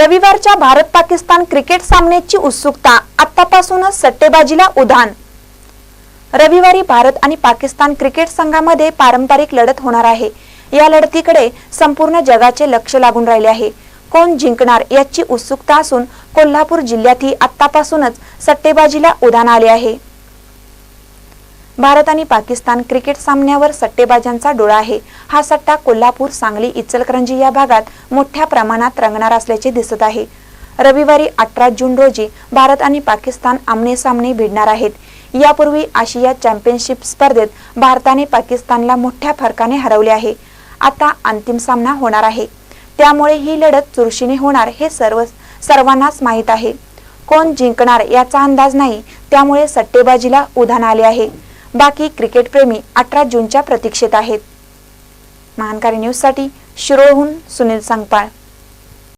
रविवारच्या भारत पाकिस्तान क्रिकेट सामन्याची उत्सुकता आतापासूनच सट्टेबाजीला उधाण. रविवारी भारत आणि पाकिस्तान क्रिकेट संघामध्ये पारंपरिक लढत होणार आहे. या लढतीकडे संपूर्ण जगाचे लक्ष लागून राहिले आहे. कोण जिंकणार याची उत्सुकता असून कोल्हापूर जिल्ह्यातही आतापासूनच सट्टेबाजीला उधाण आले आहे. भारत आणि पाकिस्तान क्रिकेट सामन्यावर सट्टेबाजांचा डोळा आहे. हा सट्टा कोल्हापूर सांगली इचलकरंजी या भागात मोठ्या प्रमाणात रंगणार असल्याचे दिसत आहे. रविवारी अठरा जून रोजी भारत आणि पाकिस्तान आमने सामने भिडणार आहेत. यापूर्वी आशिया चॅम्पियनशिप स्पर्धेत भारताने पाकिस्तानला मोठ्या फरकाने हरवले आहे. आता अंतिम सामना होणार आहे. त्यामुळे ही लढत चुरशीने होणार हे सर्व सर्वांनाच माहीत आहे. कोण जिंकणार याचा अंदाज नाही त्यामुळे सट्टेबाजीला उधाण आले आहे. बाकी क्रिकेटप्रेमी अठरा जूनच्या प्रतीक्षेत आहेत. महानकारी न्यूजसाठी शिरोळहून सुनील सांगपाळ.